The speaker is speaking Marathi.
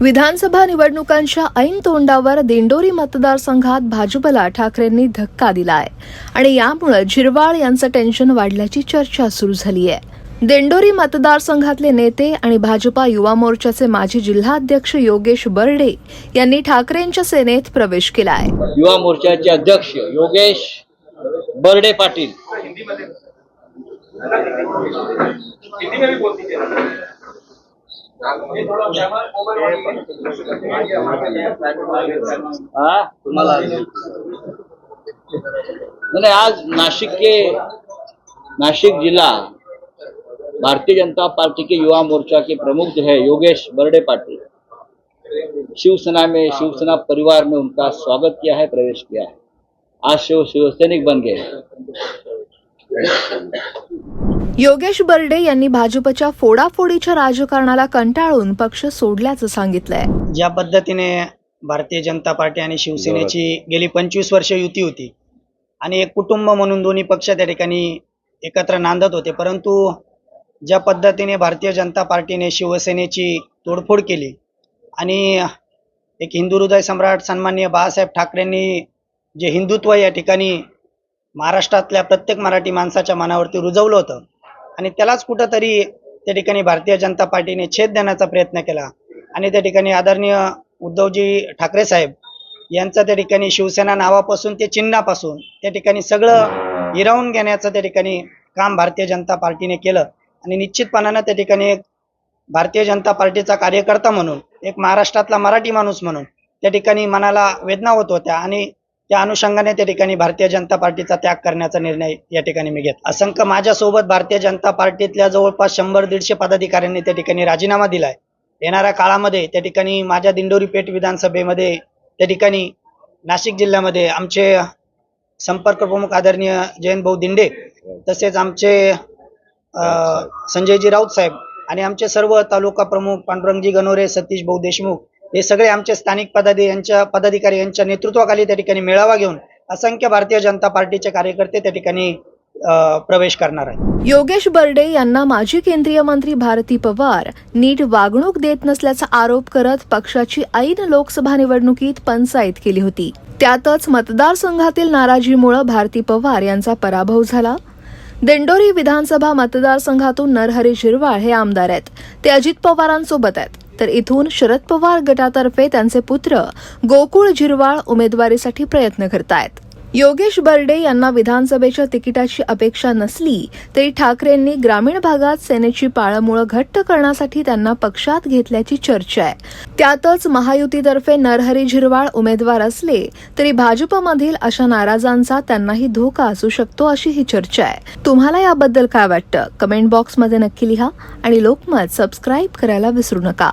विधानसभा निवडणुकांच्या ऐन तोंडावर दिंडोरी मतदारसंघात भाजपला ठाकरेंनी धक्का दिलाय. आणि यामुळे झिरवाळ यांचं टेन्शन वाढल्याची चर्चा सुरू झाली आहे दिंडोरी मतदारसंघातले नेते आणि भाजपा युवा मोर्चाचे माजी जिल्हाध्यक्ष योगेश बर्डे यांनी ठाकरेंच्या सेनेत प्रवेश केलाय. युवा मोर्चाचे अध्यक्ष योगेश बर्डे पाटील. तुम्हाला आज नासिक के नासिक जिला भारतीय जनता पार्टी के युवा मोर्चा के प्रमुख जो है योगेश बर्डे पाटिल, शिवसेना में, शिवसेना परिवार में उनका स्वागत किया है, प्रवेश किया है आज शिव शिवसैनिक बन गए। योगेश बर्डे यांनी भाजपच्या फोडाफोडीच्या राजकारणाला कंटाळून पक्ष सोडल्याचं सांगितलंय. ज्या पद्धतीने भारतीय जनता पार्टी आणि शिवसेनेची गेली पंचवीस वर्ष युती होती आणि एक कुटुंब म्हणून दोन्ही पक्ष त्या ठिकाणी एकत्र नांदत होते परंतु ज्या पद्धतीने भारतीय जनता पार्टीने शिवसेनेची तोडफोड केली आणि एक हिंदू हृदय सम्राट सन्माननीय बाळासाहेब ठाकरेंनी जे हिंदुत्व या ठिकाणी महाराष्ट्रातल्या प्रत्येक मराठी माणसाच्या मनावरती रुजवलं होतं आणि त्यालाच कुठंतरी त्या ठिकाणी भारतीय जनता पार्टीने छेद देण्याचा प्रयत्न केला. आणि त्या ठिकाणी आदरणीय उद्धवजी ठाकरे साहेब यांचं त्या ठिकाणी शिवसेना नावापासून ते चिन्हापासून त्या ठिकाणी सगळं हिरावून घेण्याचं त्या ठिकाणी काम भारतीय जनता पार्टीने केलं. आणि निश्चितपणानं त्या ठिकाणी एक भारतीय जनता पार्टीचा कार्यकर्ता म्हणून एक महाराष्ट्रातला मराठी माणूस म्हणून त्या ठिकाणी मनाला वेदना होत होत्या. आणि त्या अनुषंगाने त्या ठिकाणी भारतीय जनता पार्टीचा त्याग करण्याचा निर्णय या ठिकाणी मी घेत असंख्य माझ्यासोबत भारतीय जनता पार्टीतल्या जवळपास शंभर दीडशे पदाधिकाऱ्यांनी त्या ठिकाणी राजीनामा दिलाय. येणाऱ्या काळामध्ये त्या ठिकाणी माझ्या दिंडोरी पेठ विधानसभेमध्ये त्या ठिकाणी नाशिक जिल्ह्यामध्ये आमचे संपर्क प्रमुख आदरणीय जयंत भाऊ दिंडे तसेच आमचे संजयजी राऊत साहेब आणि आमचे सर्व तालुका प्रमुख पांडुरंगजी गणोरे सतीश भाऊ देशमुख हे सगळे आमचे स्थानिक पदाधिकारी यांच्या पदाधिकारी यांच्या नेतृत्वाखाली त्या ठिकाणी मेळावा घेऊन असंख्य भारतीय जनता पार्टीचे कार्यकर्ते त्या ठिकाणी प्रवेश करणार आहेत. योगेश बर्डे यांना माजी केंद्रीय मंत्री भारती पवार नीट वागणूक देत नसल्याचा आरोप करत पक्षाची ऐन लोकसभा निवडणुकीत पंचायत केली होती. त्यातच मतदारसंघातील नाराजीमुळे भारती पवार यांचा पराभव झाला. दिंडोरी विधानसभा मतदारसंघातून नरहरी झिरवाळ हे आमदार आहेत. ते अजित पवारांसोबत आहेत. तर इथून शरद पवार गटातर्फे त्यांचे पुत्र गोकुळ झिरवाळ उमेदवारीसाठी प्रयत्न करतायत. योगेश बर्डे यांना विधानसभेच्या तिकिटाची अपेक्षा नसली तरी ठाकरेंनी ग्रामीण भागात सेनेची पाळमुळं घट्ट करण्यासाठी त्यांना पक्षात घेतल्याची चर्चा आहे. त्यातच महायुतीतर्फे नरहरी झिरवाळ उमेदवार असले तरी भाजपमधील अशा नाराजांचा त्यांनाही धोका असू शकतो अशी ही चर्चा आहे. तुम्हाला याबद्दल काय वाटतं? कमेंट बॉक्समध्ये नक्की लिहा आणि लोकमत सबस्क्राईब करायला विसरू नका.